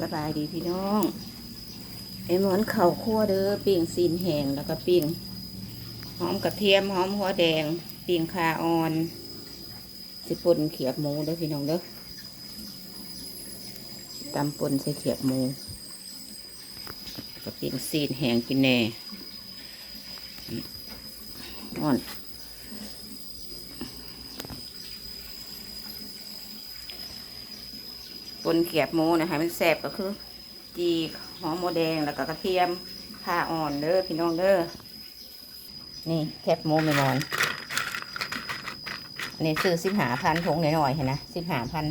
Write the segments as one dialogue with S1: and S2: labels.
S1: สบายดีพี่น้องไอ้หมอนเข่าคั่วเด้อปิ้งซีนแห้งแล้วก็ปิ้งหอมกระเทียมหอมหัวแดง ปิ้งคาออนสิป่นเขียบหมูเด้อพี่น้องเด้อตำป่นใส่เขียบหมูแล้วก็ปิ้งซีนแห้งกินแน่อ่อน ปนเขียบหมูนะให้มันแซ่บก็คือจีหอมโมแดงแล้วก็กระเทียมข่าอ่อนเด้อพี่น้องเด้อนี่แคบหมูไม่มอนอันนี้ซื้อสิบหาพันทงหน่อยๆเห็นนะสิบหาพัน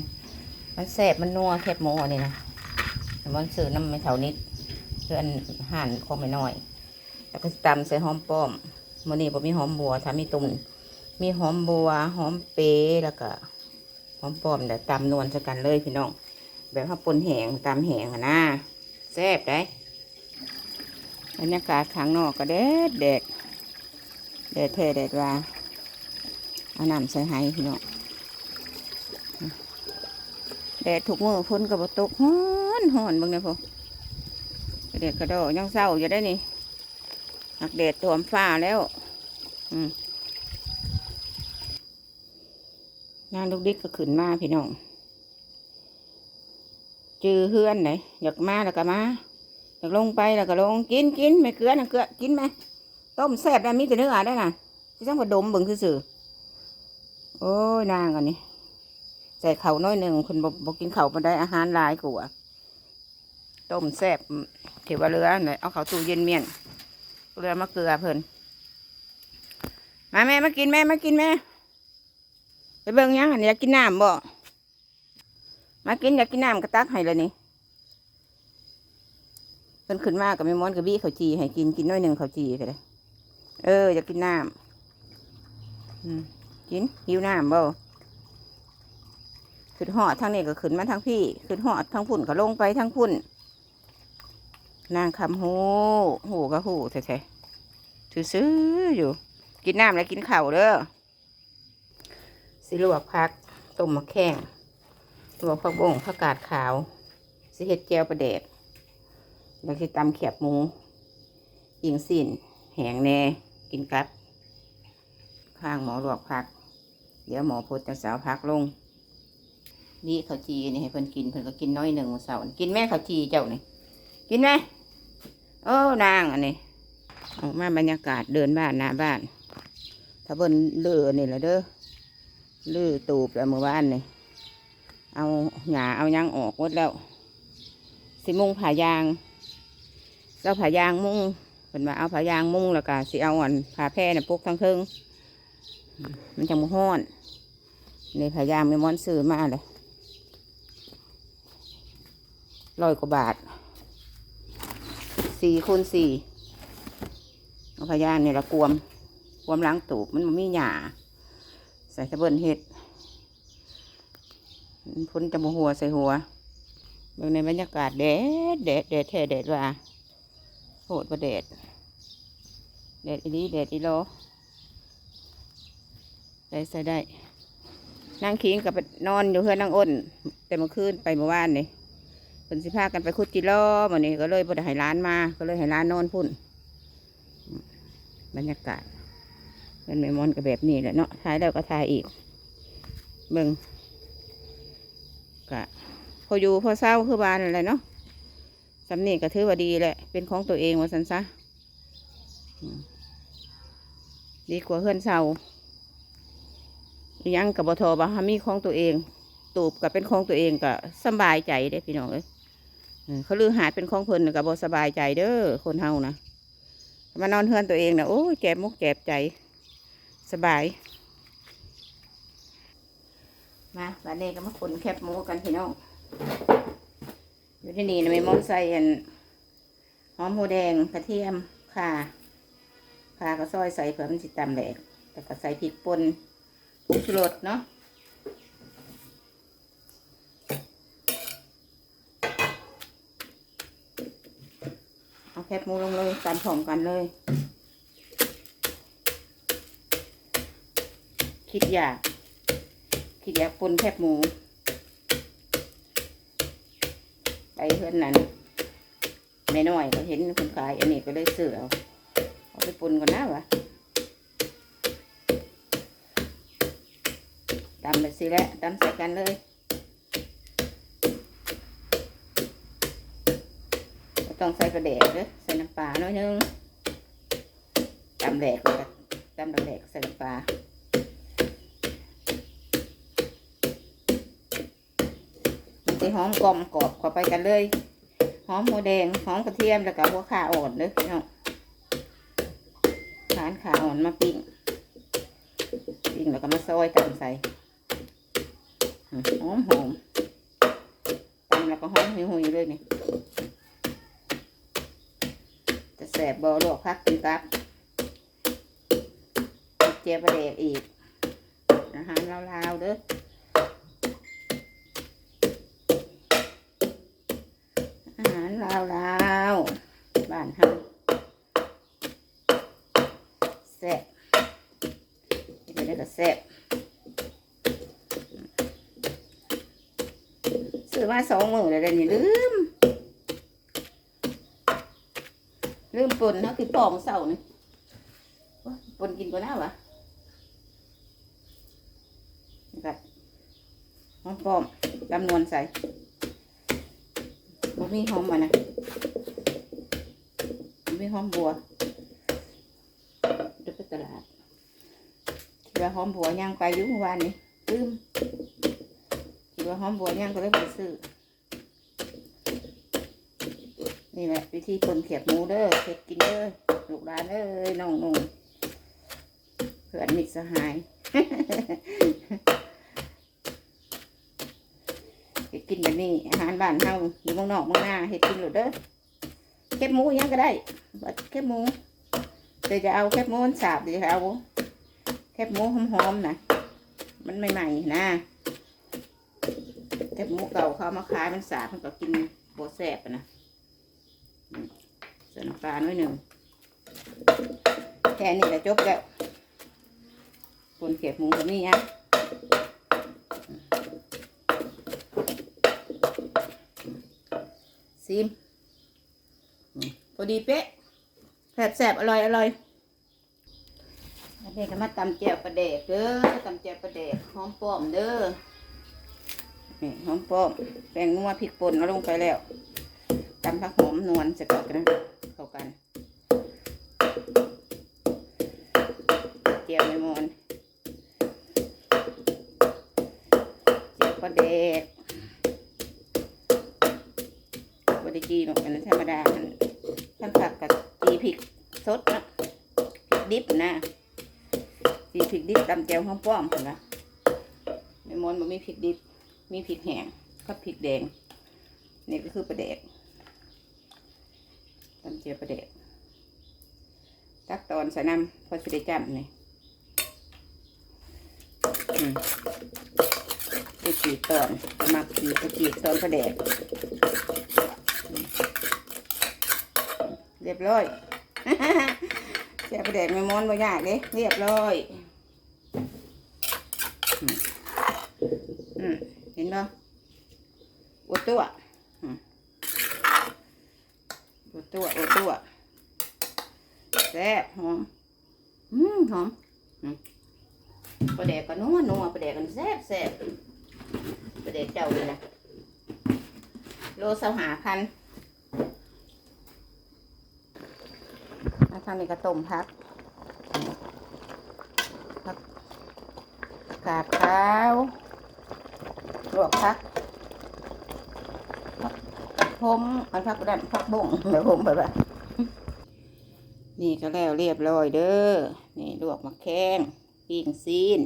S1: มันแซ่บมันนัวแคบหมูอันนี้นะมันซื้อน้ำไม่เท่านิดเพื่อนหั่นคงไม่น้อย แล้วก็ตำใส่หอมป้อมมันนี้ผมมีหอมบัวถ้ามีตุ่มมีหอมบัวหอมเป๊แล้วก็หอมป้อมแต่ตำนวลสกันเลยพี่น้อง แบบว่าปนแหงตามแหงอะนะแซ่บได้บรรยากาศข้างนอกก็แดดแดดแดดแท้แดดว่าเอาน้ำใส่ให้พี่น้องแดดถูกมือพ้นกับบตกฮ้อนฮ้อนเบางเนี่ยพอกระเด็ดกระโดดยังเศร้าอยู่ได้นี่หักแดดตัวมฟ้าแล้วอืมงานลูกดิกก็ขึ้นมาพี่น้อง จือเฮือนไหนอยากมาแล้วก็มาอยากลงไปแล้วก็ลงกินกินไม่เกลือนะเกลือกินไหมต้มแซ่บได้มีแต่เนื้อได้น่ะที่ต้องมาดมเบิ่งซื่อๆโอ้ยนางอันนี้ใส่เข่าน้อยหนึ่งคนบอกบอกกินเข่ามาได้อาหารหลายกว่าต้มแซ่บเทวาเรือหน่อยเอาเขาตู้เย็นเมียนเรือมาเกลือเพิ่นมาแม่มากินแม่มากินแม่ไปเบิ่งยังอันนี้อยากกินน้ำบ่ มากินอยากกินน้ำกระตักให้เลยนี่เพิ่นขึ้นมากับแม่ม้อนกับบี้เขาจีให้กินกินน้อยหนึ่งเขาจีก็ได้เอออยากกินน้ำอืมกินหิวน้ำบ่ขึ้นหอดทางนี้ก็ขึ้นมาทางพี่ขึ้นหอดทางพุ่นก็ลงไปทางพุ่น นางคำหูหูก็หูแท้ๆถือซื้ออยู่ กินน้ำแล้วกินข้าวเด้อสิลวกผักต้มมะแข้ง ตัวผักบงผักกาดขาวสิเห็ดแก้วประเดดแล้วสิตำเขียบหมูยิงสินแหงแน่ กินกับข้างหมอหลวกผัก เดี๋ยวหมอพุทธสาวพักลง นี่ข้าวจีนี่ให้เพิ่นกินเพิ่นก็กินน้อยหนึ่งมื้อเสาร์กินแม่ข้าวจีเจ้านี่กินไหมโอ้นางอันนี้ออกมาบรรยากาศเดินบ้านหน้าบ้าน ถ้าเบิ่นเลือนี่แหละเด้อลือตูบแล้วเมื่อวานนี่ เอาหยาเอายังออกหมดแล้ว สิมุงผายางเจ้าผายางมุงเป็นมาเอาผายางมุงแล้วก็สิเอาอ่อนผาแพร่เนี่ยปลูกทั้งเทิงมันจะมุห้อนในผายางไม่ม้อนซื้อมาเลยร้อยกว่าบาทสี่คูณสี่เอาผายางเนี่ยละกวมกวมล้างตูบมันมีหยาใส่ตะเบินเห็ด พ้นจมูกหัวใส่หัวเบิ่งในบรรยากาศแดดแดดแดดแท้แดดว่าโหดประแดดแดดอีนี้แดดอีโลได้ใส่ได้นั่งคิงกับนอนอยู่เพื่อนนั่งอ้น แต่เมื่อคืนไปเมื่อวานนี่เป็นสิพากันไปคุดจิโร่วันนี้ก็เลยได้ให้ร้านมา ก็เลยให้ร้านนอนพุ่น บรรยากาศเป็นไม่มอนกับแบบนี้แหละเนาะถ่ายแล้วก็ถ่ายอีกเบิ่ง กะพออยู่พอเศร้าคือบานอะไรเนาะสำเนียงก็ถือว่าดีแหละ เป็นของตัวเองว่าสันซะดีกว่าเฮือนเศร้ายังกับบทบาฮามีของตัวเอง ตูบกับเป็นของตัวเองก็สบายใจเด้พี่น้องเอ้ยเขาลือหาดเป็นของเพลินกับบสบายใจเด้อคนเฮานะมานอนเฮือนตัวเองนะโอ้ยแก็บมุกแก็บใจ สบาย มาบานนี้ก็มาขนแคบหมูกันพี่น้อง อยู่ที่นี่นะมีมอนใส่อันหอมหัวแดงกระเทียมข่าข่าก็ซอยใส่เผื่อมันสิตำแหลกแต่ก็ใส่พริกป่นผงชูรสเนาะเอาแคบหมูลงเลยตำพร้อมกันเลย คิดอยาก คิดอยากปนแคบหมู ไปเพื่อนนั้นไม่น้อยก็เห็นคนขาย อันนี้ก็เลยซื้อเอาเอาไปปุ่นก่อนนะวะตำไปสิแหละตำใส่กันเลยต้องใส่กระเดกเด้อใส่น้ำปลาหน่อยนึงตำแหลกเลยก็ตำแหลกใส่น้ำปลา มันจะหอมกลมกรอบเข้าไปกันเลยหอมหัวแดงหอมกระเทียมแล้วก็หัวขาอ่อนเด้อพี่น้องทานขาอ่อนมาปิ้งปิ้งแล้วก็มาซอยตามใส่หอมหอมตำแล้วก็หอมหุยหุยๆเลยนี่จะแสบบอลวกพักกินกับเจียประเดกอีกอาหารลาวๆเด้อ อาหาวลาวบ้านเฮาแซ่บกินไปได้ก็แซ่บซื้อมาสองมือเลยเดี๋ยวนี้ลืม ลืมปนเนาะคือปองเสานี่ปนกินก็น่าวะนี่ก็หอมปอมจำนวนใส่ บ่มีหอมอะนะบ่มีหอมบัวเดี๋ยวไปตลาดคิดว่าหอมบัวย่างไปยุ่เมื่อวานนี้ลืมคิดว่าหอมบัวย่างก็เลยไปซื้อนี่แหละวิธีคนเขียบหมูเด้อเผ็ดกินเด้อลูกหลานเอ้ยน้องนุ่งเพื่อนมิตรสหาย เฮ็ดกินแบบนี้อาหารบ้านเฮาอยู่เมืองนอกเมืองหน้าเฮ็ดกินหลุดเด้อแคบหมูยังก็ได้บัดแคบหมูเดี๋ยวจะเอาแคบหมูสาบเดี๋ยวจะเอาแคบหมูหอมๆนะมันใหม่ๆนะแคบหมูเก่าเขาเอามาขายมันสาบมันก็กินโบแซบนะใส่น้ำปลาหน่อยหนึ่งแค่นี้ก็จบแล้วคนเก็บหมูแบบนี้นะ ซิมพอดีเป๊ะแสบแสบอร่อยอร่อยอันนี้ก็มาตำแจ่วปลาแดกเด้อตำแจ่วปลาแดกหอมป้อมเด้อนี่หอมป้อมแป้งนัวพริกป่นเอาลงไปแล้วตำผักหอมนวลจะกัดกันะเข้ากันเจียวไม่มอนเจียวปลาแดก บไดิจีแบบนั้นธรรมดามันท่านผักกับจีพริกสดนะพริกดิบนะจีพริกดิบตำแจ่วหอมป้อมเห็นไหมในมอนมันมีพริกดิบมีพริกแห้งกับพริกแดงนี่ก็คือปลาแดกตำแจ่วปลาแดกตักตอนใส่น้ำพอสิได้จำนี่อืมไปจีตอนมัครจีไปจีตอนปลาแดก เรียบร้อยแช่ประแดกไม่ม้อนบ่ยากเด้เรียบร้อยอืมเห็นบ่อดตัวอดตัวอดตัวแซ่บหอมอืมหอมอืมประแดกก็นัวนัวประแดกกันแซ่บแซ่บประแดกเจ้าเลยนะโลสาหาพัน แล้ว ทางนี้ก็ต้มพักพักกาดขาวลวกพักพักพมอันพักดันพักบ่งเดี๋ยวผมไปแบบนี่ก็แล้วเรียบร้อยเด้อ นี่ลวกมะแข้งปิ้งซีน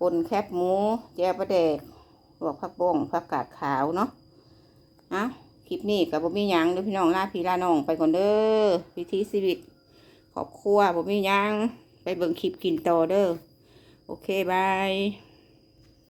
S1: ปนแคบหมู แจ่ปลาแดกลวกผักบ่งผักกาดขาวเนาะอ้า คลิปนี้กับบ่มีหยังเด้อพี่น้องลาพี่ลาน้องไปก่อนเด้อวิถีชีวิตครอบครัวบ่มีหยังไปเบิ่งคลิปกินต่อเด้อโอเคบาย